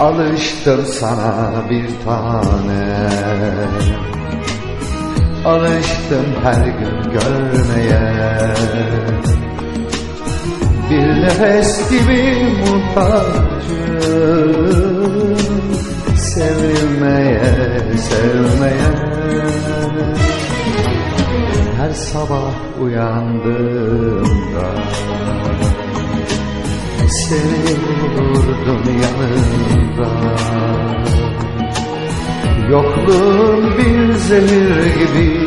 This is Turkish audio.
Alıştım sana bir tane. Alıştım her gün görmeye. Bir nefes gibi muhtacım. Sevmeye, sevmeye. Her sabah uyandığımda Seni bulurdum Yokluğun bir zehir gibi